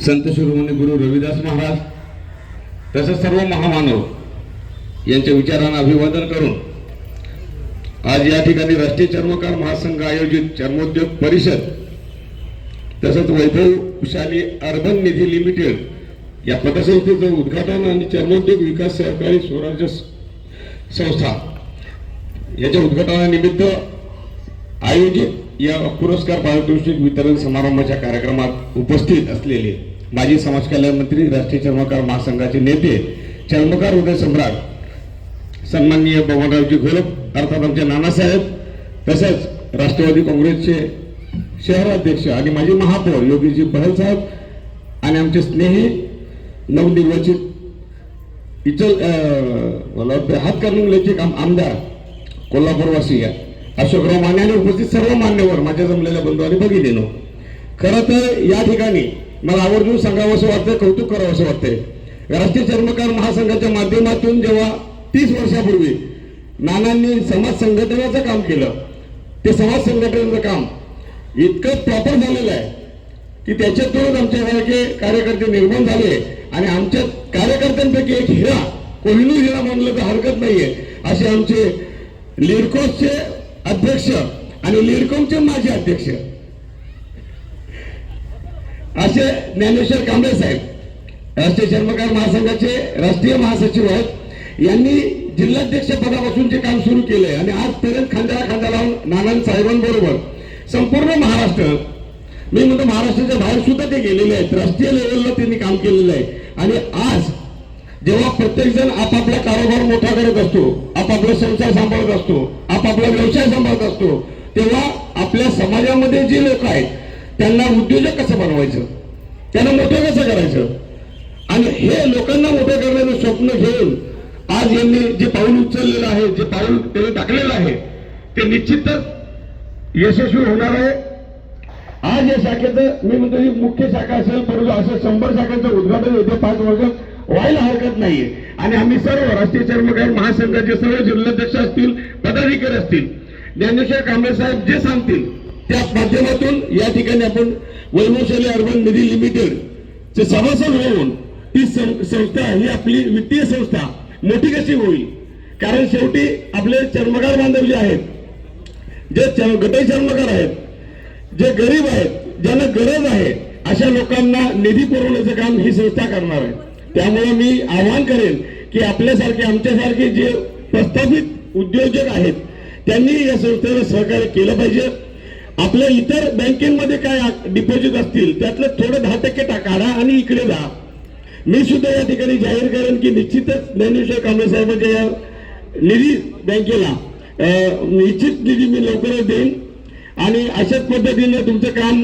संत शिरोमणी गुरु रविदास महाराज तसंच सर्व महामानव यांच्या विचारांना अभिवादन करून आज या ठिकाणी राष्ट्रीय चर्मकार महासंघ आयोजित चर्मोद्योग परिषद तसंच वैभवशाली अर्बन निधी लिमिटेड या पतसंस्थेचं उद्घाटन आणि चर्मोद्योग विकास सहकारी स्वराज्य संस्था याच्या उद्घाटनानिमित्त आयोजित या पुरस्कार पारितोषिक वितरण समारंभाच्या कार्यक्रमात उपस्थित असलेले माजी समाज कल्याण मंत्री राष्ट्रीय चर्मकार महासंघाचे नेते चर्मकार उदय सम्राट सन्माननीय बबनरावजी घोलप अर्थात आमचे नानासाहेब तसेच राष्ट्रवादी काँग्रेसचे शहराध्यक्ष आणि माजी महापौर योगीजी बहल साहेब आणि आमचे स्नेही नवनिर्वाचित इचल अं, मला काम आमदार कोल्हापूरवासी या अशोकराव माने आणि उपस्थित सर्व मान्यवर माझ्या जमलेल्या बंधू आणि भगिनीनो खरं तर या ठिकाणी मला आवर्जून सांगावं असं वाटतं कौतुक करावं असं वाटतंय. राष्ट्रीय चर्मकार महासंघाच्या माध्यमातून जेव्हा तीस वर्षापूर्वी नानांनी समाज संघटनेचं काम केलं ते समाज संघटनेचं काम इतकं प्रॉपर झालेलं आहे की त्याच्यातूनच आमच्यासारखे कार्यकर्ते निर्माण झाले आणि आमच्या कार्यकर्त्यांपैकी एक हिरा कोहिनूर हिरा म्हणलं तर हरकत नाहीये असे आमचे लिरकोसचे अध्यक्ष आणि लिडकोमचे माजी अध्यक्ष. असे ज्ञानेश्वर कांबळे साहेब राष्ट्रीय चर्मकार महासंघाचे राष्ट्रीय महासचिव आहेत. यांनी जिल्हाध्यक्ष पदापासून जे काम सुरू केलंय आणि आजपर्यंत खांद्याला खांदा लावून नानां साहेबांबरोबर संपूर्ण महाराष्ट्र मी म्हणतो महाराष्ट्राच्या बाहेर सुद्धा ते गेलेले आहेत. राष्ट्रीय लेवलला त्यांनी काम केलेलं आहे. आणि आज जेव्हा प्रत्येक जण आपापला कारोबार मोठा करत असतो आपापला संसार सांभाळत असतो आपला व्यवसाय सांभाळत असतो तेव्हा आपल्या समाजामध्ये जे लोक आहेत त्यांना उद्योजक कसं बनवायचं? त्यांना मोठं कसं करायचं? आणि हे लोकांना मोठं करण्याचं स्वप्न घेऊन आज यांनी जे पाऊल उचललेलं आहे जे पाऊल त्यांनी टाकलेलं आहे ते निश्चितच यशस्वी होणार आहे. आज या शाखेचं मी म्हणतो मुख्य शाखा असेल परंतु असं शंभर शाखांचं उद्घाटन येते पाच वर्ष व्हायला हरकत नाहीये. आणि आम्ही सर्व राष्ट्रीय चर्मकार महासंघाचे सर्व जिल्हाध्यक्ष असतील पदाधिकारी असतील ज्ञानेश्वर कांबळे साहेब जे सांगतील त्या माध्यमातून या ठिकाणी आपण वैभवशाली अर्बन निधी लिमिटेड चे सभासद होऊन ती सं- संस्था ही आपली वित्तीय संस्था मोठी कशी होईल? कारण शेवटी आपले चर्मकार बांधव जे आहेत. जे गटे चर्मकार आहेत जे गरीब आहेत ज्यांना गरज आहे अशा लोकांना निधी पुरवण्याचं काम ही संस्था करणार आहे. त्यामुळे मी आवाहन करेन की आपल्यासारखे आमच्यासारखे जे प्रस्थापित उद्योजक आहेत त्यांनी या संस्थेला सहकार्य केलं पाहिजे. आपल्या इतर बँकेमध्ये काय डिपॉझिट असतील त्यातलं थोडं दहा टक्के काढा आणि इकडे जा मी सुद्धा या ठिकाणी जाहीर करेन की निश्चितच ज्ञानेश्वर कांबळे साहेबांच्या या निधी बँकेला अं, निश्चित निधी मी लवकरच देईन. आणि अशाच पद्धतीने तुमचं काम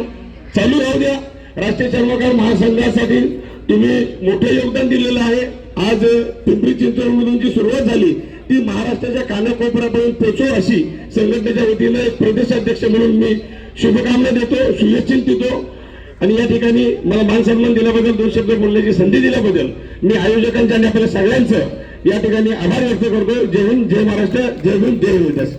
चालू राहू द्या. राष्ट्रीय चर्मकार महासंघासाठी तुम्ही मोठं योगदान दिलेलं आहे. आज पिंपरी चिंचवडमधून जी सुरुवात झाली ती महाराष्ट्राच्या कानाकोपऱ्यापर्यंत पोचो अशी संघटनेच्या वतीनं प्रदेशाध्यक्ष म्हणून मी शुभकामना देतो सुयचिंतितो आणि या ठिकाणी मला मान सन्मान दिल्याबद्दल दोन शब्द बोलण्याची संधी दिल्याबद्दल मी आयोजकांच्या आणि आपल्या सगळ्यांचं या ठिकाणी आभार व्यक्त करतो. जय हिंद जय महाराष्ट्र जय हिंद जय विकास